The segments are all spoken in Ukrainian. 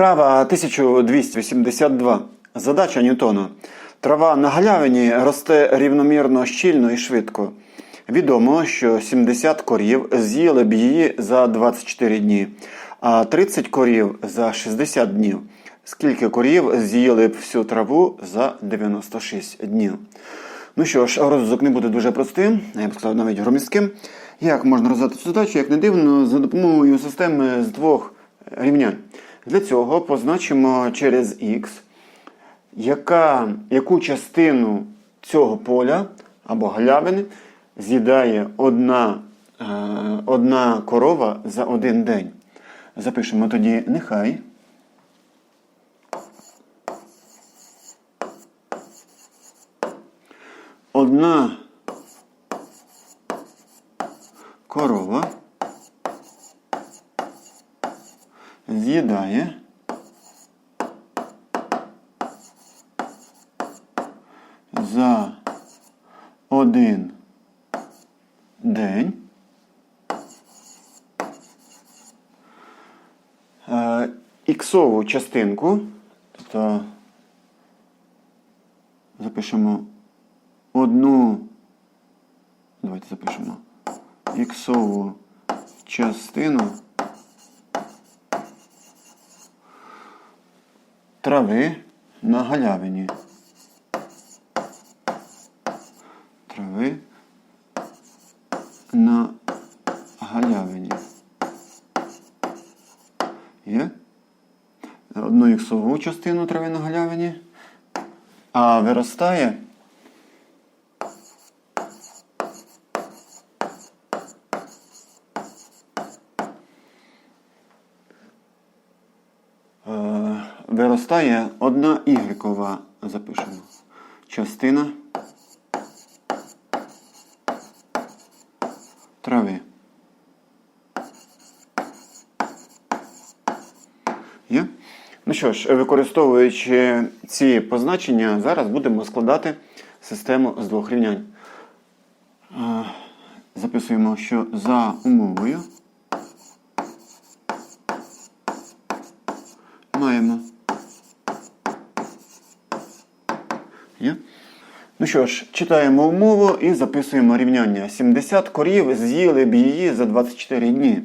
Вправа 1282. Задача Ньютона. Трава на галявині росте рівномірно щільно і швидко. Відомо, що 70 корів з'їли б її за 24 дні, а 30 корів за 60 днів. Скільки корів з'їли б всю траву за 96 днів? Ну що ж, розв'язок не буде дуже простим, я б сказав навіть громістким. Як можна розв'язати цю задачу, як не дивно, за допомогою системи з двох рівнянь. Для цього позначимо через х, яка, яку частину цього поля або галявини з'їдає одна, е, одна корова за один день. Запишемо тоді нехай. Одна корова з'їдає за один день. Е, іксову частинку, тобто запишемо одну, давайте запишемо іксову частину трави на галявині. Трави на галявині. Є? Одну іксову частину трави на галявині, а виростає Е, виростає одна ігрекова, запишемо, частина трави. Є? Ну що ж, використовуючи ці позначення, зараз будемо складати систему з двох рівнянь. Е, Записуємо, що за умовою маємо. Є? Ну що ж, читаємо умову і записуємо рівняння. 70 корів з'їли б її за 24 дні.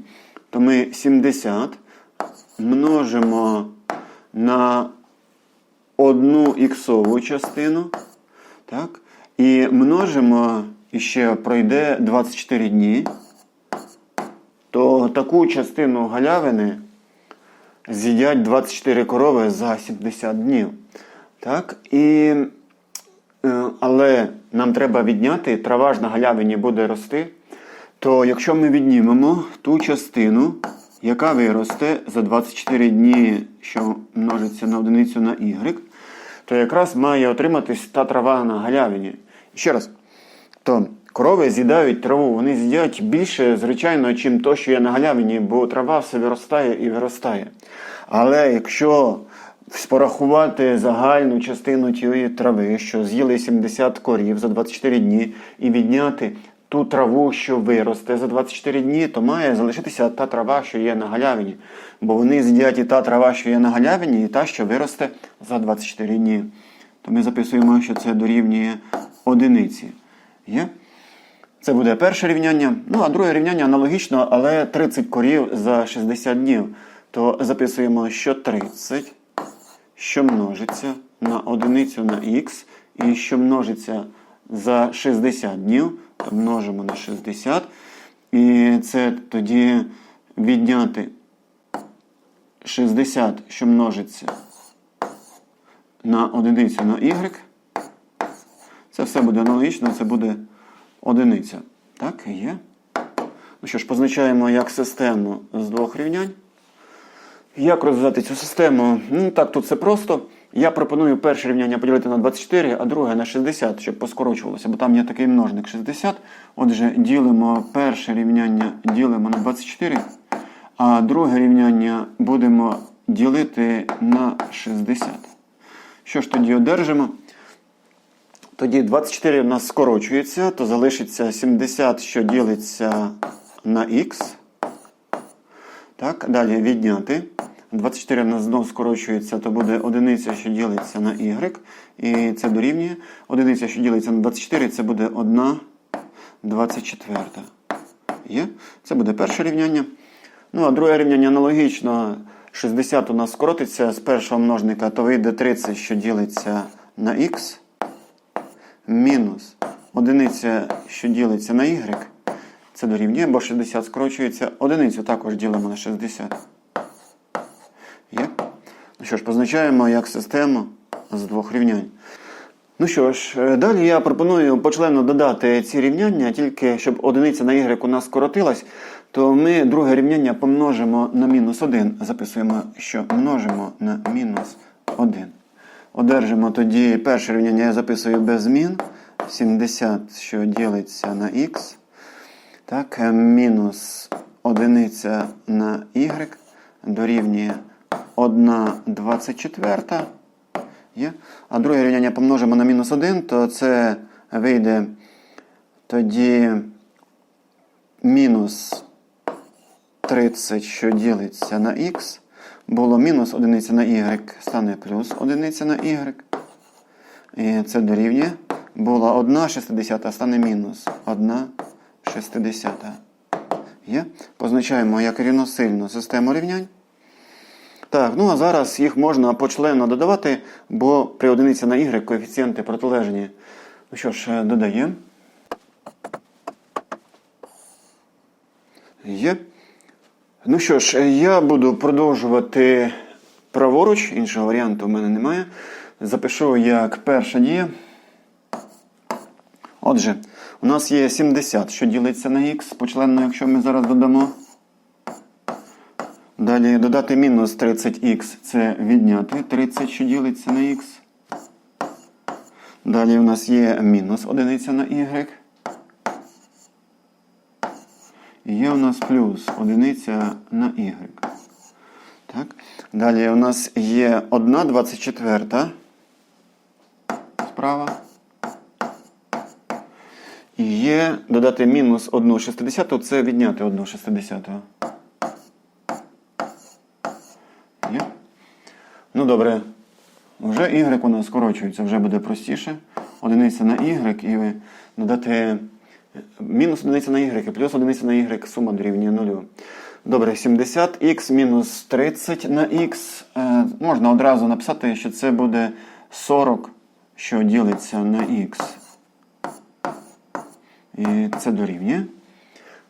То ми 70 множимо на одну іксову частину. Так? І множимо, і ще пройде 24 дні. То таку частину галявини з'їдять 24 корови за 70 днів. Так? І, але нам треба відняти, трава ж на галявині буде рости. То якщо ми віднімемо ту частину, яка виросте за 24 дні, що множиться на одиницю на y, то якраз має отриматись та трава на галявині. Ще раз, то корови з'їдають траву, вони з'їдять більше, звичайно, чим то, що є на галявині, бо трава все виростає і виростає. Але якщо порахувати загальну частину тієї трави, що з'їли 70 корів за 24 дні, і відняти ту траву, що виросте за 24 дні, то має залишитися та трава, що є на галявині. Бо вони з'їдять і та трава, що є на галявині, і та, що виросте за 24 дні. То ми записуємо, що це дорівнює одиниці. Є? Це буде перше рівняння. Ну, а друге рівняння аналогічно, але 30 корів за 60 днів. То записуємо, що 30, що множиться на одиницю на х, і що множиться за 60 днів, то множимо на 60. І це тоді відняти 60, що множиться на одиницю на y. Це все буде аналогічно, це буде одиниця. Так, є. Ну що ж, позначаємо як систему з двох рівнянь. Як розв'язати цю систему? Ну так, тут все просто. Я пропоную перше рівняння поділити на 24, а друге на 60, щоб поскорочувалося, бо там є такий множник 60. Отже, ділимо перше рівняння ділимо на 24, а друге рівняння будемо ділити на 60. Що ж тоді одержимо? Тоді 24 в нас скорочується, то залишиться 70, що ділиться на х. Так, далі відняти. 24 в нас знов скорочується, то буде одиниця, що ділиться на y. І це дорівнює. Одиниця, що ділиться на 24, це буде 1 24. Є? Це буде перше рівняння. Ну, а друге рівняння аналогічно. 60 у нас скоротиться з першого множника, то вийде 30, що ділиться на х. Мінус одиниця, що ділиться на y. Це дорівнює, бо 60 скорочується. Одиницю також ділимо на 60. Є? Ну що ж, позначаємо як систему з двох рівнянь. Ну що ж, е, далі я пропоную почленно додати ці рівняння, тільки щоб одиниця на y у нас скоротилась, то ми друге рівняння помножимо на мінус 1. Записуємо, що множимо на мінус 1. Одержимо тоді перше рівняння, я записую без змін. 70, що ділиться на х. Так, е, мінус одиниця на y дорівнює 1 24. Є. А друге рівняння помножимо на мінус 1, то це вийде тоді мінус 30, що ділиться на х. Було мінус одиниця на y, стане плюс одиниця на y. І це дорівнює. Була 1 60, стане мінус 1 60. Є? Позначаємо як рівносильну систему рівнянь. Так, ну а зараз їх можна почленно додавати, бо при одиниці на y коефіцієнти протилежні. Ну що ж, е, додаємо. Є. Ну що ж, я буду продовжувати праворуч, іншого варіанту в мене немає. Запишу як перша дія. Отже, у нас є 70, що ділиться на х, почленно, якщо ми зараз додамо. Далі додати мінус 30х це відняти 30, що ділиться на х. Далі у нас є мінус одиниця на y. І є у нас плюс одиниця на y. Так. Далі у нас є 1 24 справа. І є додати мінус 1 60, це відняти 1 60. Є? Ну добре. Вже y у нас скорочується, вже буде простіше. Одиниця на y і додати мінус одиниця на y і плюс одиниця на y, сума дорівнює 0. Добре, 70х мінус 30 на х. Е, можна одразу написати, що це буде 40, що ділиться на х. І це дорівнює.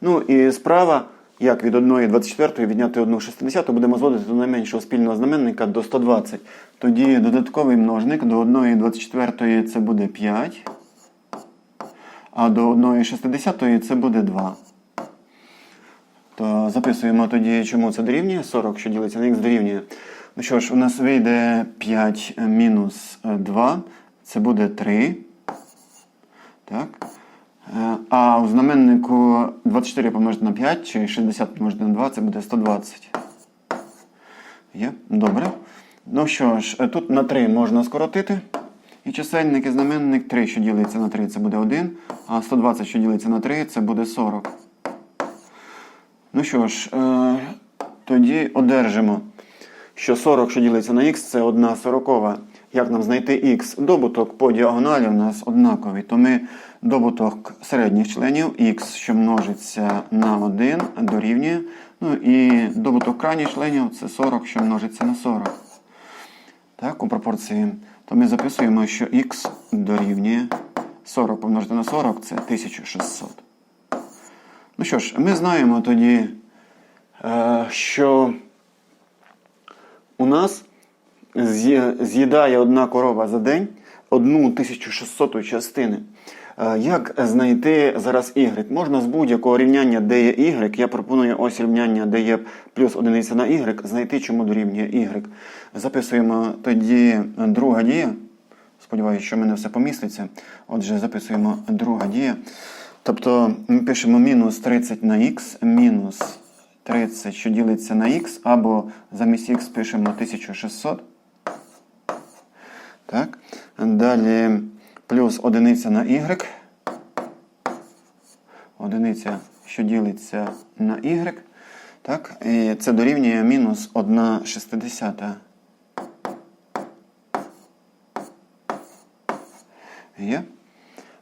Ну і справа, як від 1,24 відняти 1,60, будемо зводити до найменшого спільного знаменника до 120. Тоді додатковий множник до 1,24 це буде 5. А до 1,60 це буде 2. То записуємо тоді, чому це дорівнює. 40, що ділиться на х дорівнює. Ну що ж, у нас вийде 5 мінус 2. Це буде 3. Так. Е, А у знаменнику 24 помножити на 5 чи 60 помножити на 2 це буде 120. Є? Добре. Ну що ж, е, тут на 3 можна скоротити. І чисельник і знаменник 3, що ділиться на 3, це буде 1. А 120, що ділиться на 3, це буде 40. Ну що ж, е, тоді одержимо, що 40, що ділиться на х, це 1 сорокова. Як нам знайти х? Добуток по діагоналі у нас однаковий. То ми добуток середніх членів х, що множиться на 1, дорівнює. Ну і добуток крайніх членів це 40, що множиться на 40. Так, у пропорції. То ми записуємо, що х дорівнює 40 помножити на 40 це 1600. Ну що ж, ми знаємо тоді, е, що у нас з'їдає одна корова за день одну 1600 частини. Е, Як знайти зараз y? Можна з будь-якого рівняння, де є y, я пропоную ось рівняння, де є плюс одиниця на y, знайти, чому дорівнює y. Записуємо тоді друга дія. Сподіваюся, що в мене все поміститься. Отже, записуємо друга дія. Тобто ми пишемо мінус 30 на х, мінус 30, що ділиться на х, або замість х пишемо 1600. Так. Далі плюс одиниця на y. Одиниця, що ділиться на y. Так, і це дорівнює мінус 1 шестидесята. Є?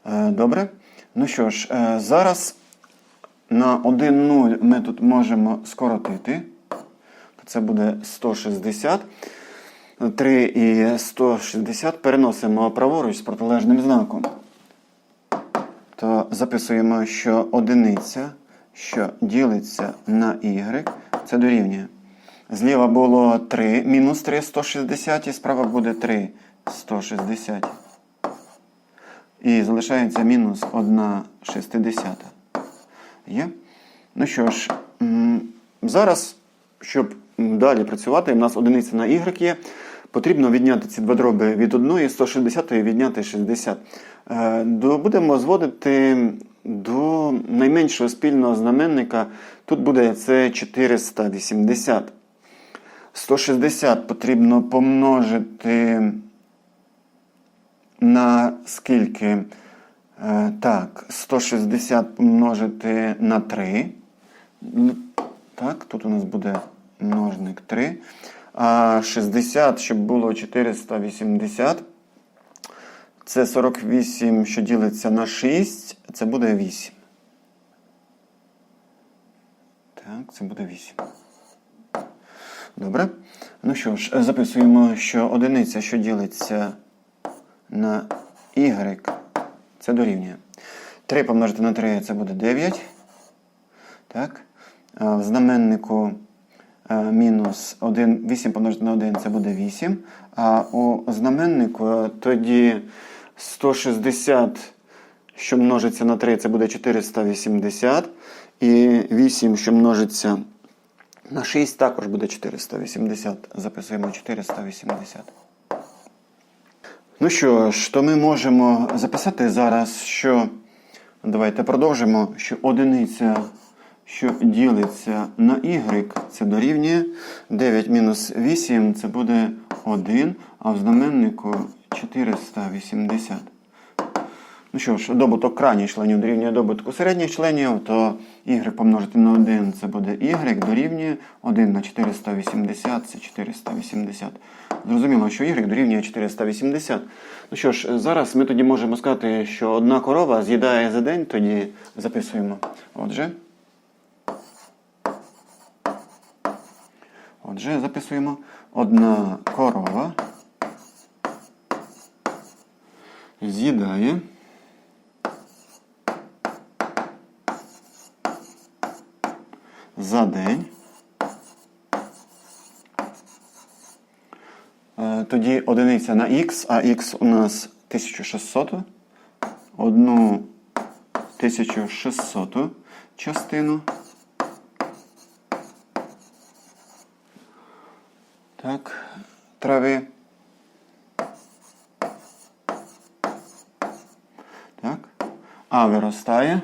Е, Добре. Ну що ж, е, зараз на 1 0 ми тут можемо скоротити. Це буде 160. 3 і 160 переносимо праворуч з протилежним знаком. То записуємо, що одиниця, що ділиться на y, це дорівнює. Зліва було 3, мінус 3 160, і справа буде 3 160. І залишається мінус 1 шестидесята. Є? Ну що ж, зараз, щоб далі працювати, у нас одиниця на y є. Потрібно відняти ці два дроби від 1 160 і відняти 60. Е, Будемо зводити до найменшого спільного знаменника. Тут буде це 480. 160 потрібно помножити на скільки? Е, Так, 160 помножити на 3. Ну, Так, тут у нас буде множник 3. А 60, щоб було 480. Це 48, що ділиться на 6, це буде 8. Так, це буде 8. Добре. Ну що ж, записуємо, що одиниця, що ділиться на y, це дорівнює. 3 помножити на 3 це буде 9. Так. В знаменнику мінус 1, 8 помножити на 1 це буде 8. А у знаменнику е, тоді 160, що множиться на 3, це буде 480. І 8, що множиться на 6, також буде 480. Записуємо 480. Ну що ж, то ми можемо записати зараз, що давайте продовжимо, що одиниця, що ділиться на y, це дорівнює 9 мінус 8, це буде 1, а в знаменнику 480. Ну що ж, добуток крайніх членів дорівнює добутку середніх членів, то y помножити на 1 це буде y дорівнює 1 на 480 це 480. Зрозуміло, що y дорівнює 480. Ну що ж, зараз ми тоді можемо сказати, що одна корова з'їдає за день, тоді записуємо. Отже. Отже, записуємо. Одна корова з'їдає. за день. Е, Тоді одиниця на х, а х у нас 1600. Одну 1600 частину. Так, трави. Так. А виростає.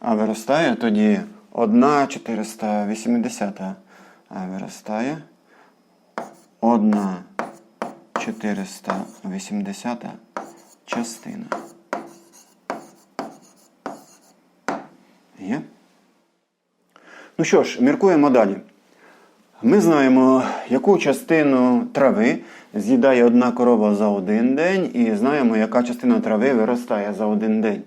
А виростає тоді 1 480. А виростає 1 480 частина. Є? Ну що ж, міркуємо далі. Ми знаємо, яку частину трави з'їдає одна корова за один день, і знаємо, яка частина трави виростає за один день.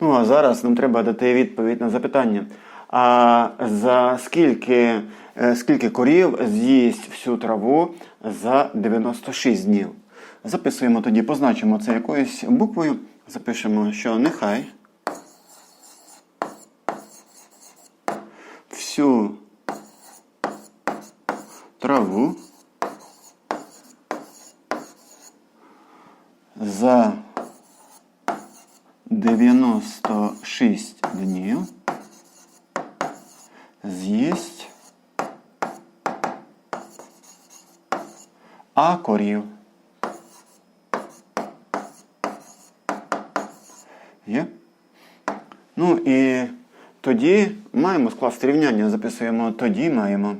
Ну, а зараз нам треба дати відповідь на запитання. А за скільки, е, скільки корів з'їсть всю траву за 96 днів? Записуємо тоді, позначимо це якоюсь буквою. Запишемо, що нехай всю траву за 96 днів з'їсть а корів. тоді маємо скласти рівняння, записуємо тоді маємо.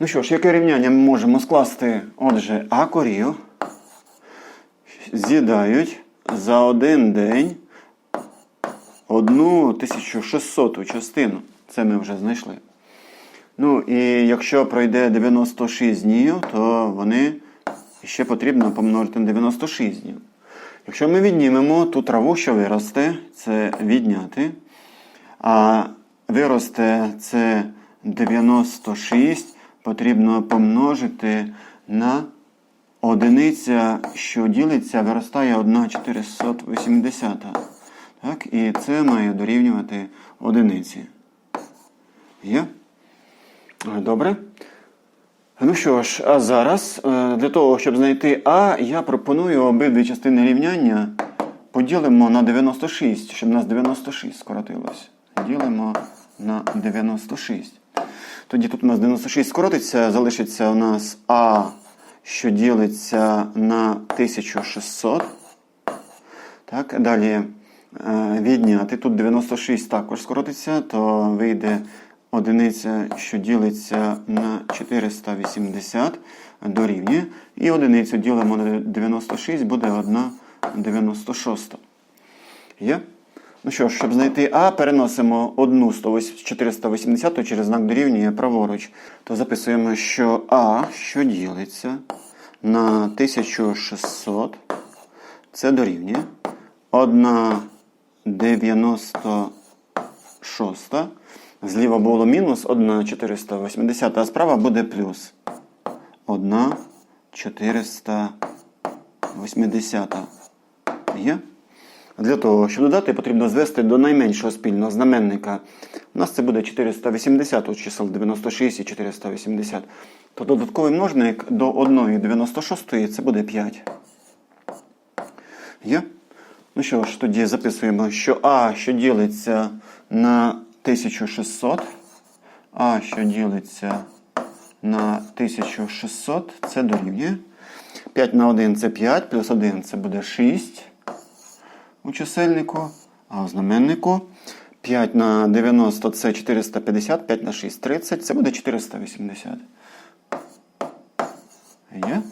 Ну що ж, яке рівняння ми можемо скласти? Отже, А корів з'їдають за один день 1600 частину. Це ми вже знайшли. Ну і якщо пройде 96 днів, то вони ще потрібно помножити на 96 днів. Якщо ми віднімемо ту траву, що виросте, це відняти. А виросте це 96, потрібно помножити на одиниця, що ділиться, виростає 1 480. Так, і це має дорівнювати одиниці. Є? Добре. Ну що ж, а зараз е, для того, щоб знайти А, я пропоную обидві частини рівняння поділимо на 96, щоб у нас 96 скоротилось. Ділимо на 96. Тоді тут у нас 96 скоротиться, залишиться у нас А, що ділиться на 1600. Так, далі е, відняти. Тут 96 також скоротиться, то вийде одиниця, що ділиться на 480 дорівнює. І одиницю ділимо на 96, буде 1 96. Є? Ну що ж, щоб знайти А, переносимо одну 480 через знак дорівнює праворуч. То записуємо, що А, що ділиться на 1600, це дорівнює 1 96. Зліва було мінус 1 480, а справа буде плюс 1 480. Є? Для того, щоб додати, потрібно звести до найменшого спільного знаменника. У нас це буде 480 от чисел 96 і 480. То додатковий множник до 1,96 це буде 5. Є? Ну що ж, тоді записуємо, що А, що ділиться на 1600. А, що ділиться на 1600, це дорівнює. 5 на 1 це 5, плюс 1 це буде 6 у чисельнику, а у знаменнику. 5 на 90 це 450, 5 на 6 30, це буде 480. Є?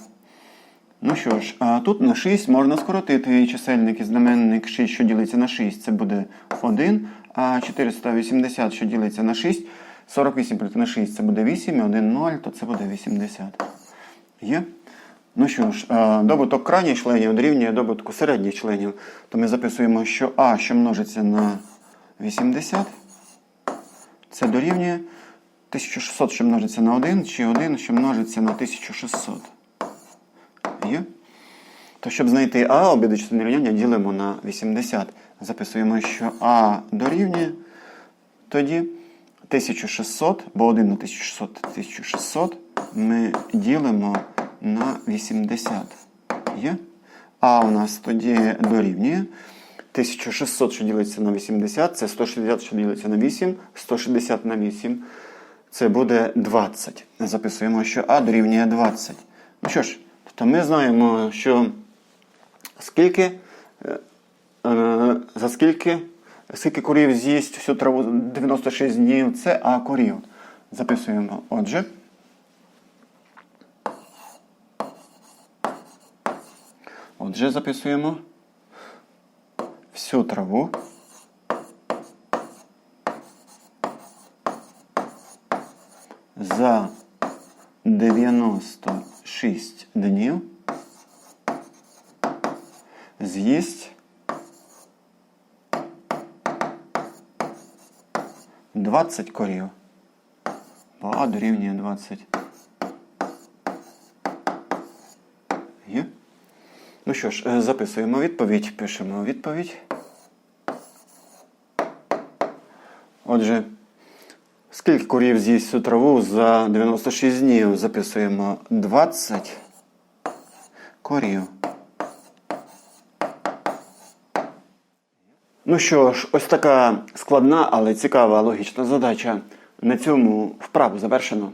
Ну що ж, тут на 6 можна скоротити чисельник і знаменник 6, що ділиться на 6, це буде 1. А 480, що ділиться на 6, 48 проти на 6 це буде 8, і 1 0, то це буде 80. Є? Ну що ж, добуток крайніх членів дорівнює добутку середніх членів. То ми записуємо, що А, що множиться на 80, це дорівнює 1600, що множиться на 1, чи 1, що множиться на 1600. То щоб знайти А, частини рівняння ділимо на 80. Записуємо, що А дорівнює тоді 1600, бо 1 на 1600 1600 ми ділимо на 80. Є? А у нас тоді дорівнює 1600, що ділиться на 80, це 160, що ділиться на 8, 160 на 8. Це буде 20. Записуємо, що А дорівнює 20. Ну що ж, то ми знаємо, що скільки, е, е, за скільки, скільки корів з'їсть всю траву 96 днів, це А корів. Записуємо. Отже. Отже, записуємо всю траву. За 96 днів з'їсть 20 корів. А дорівнює 20. Є? Ну що ж, е, записуємо відповідь, пишемо відповідь. Отже, скільки корів з'їсть цю траву за 96 днів? Записуємо 20 корів. Ну що ж, ось така складна, але цікава логічна задача. На цьому вправу завершено.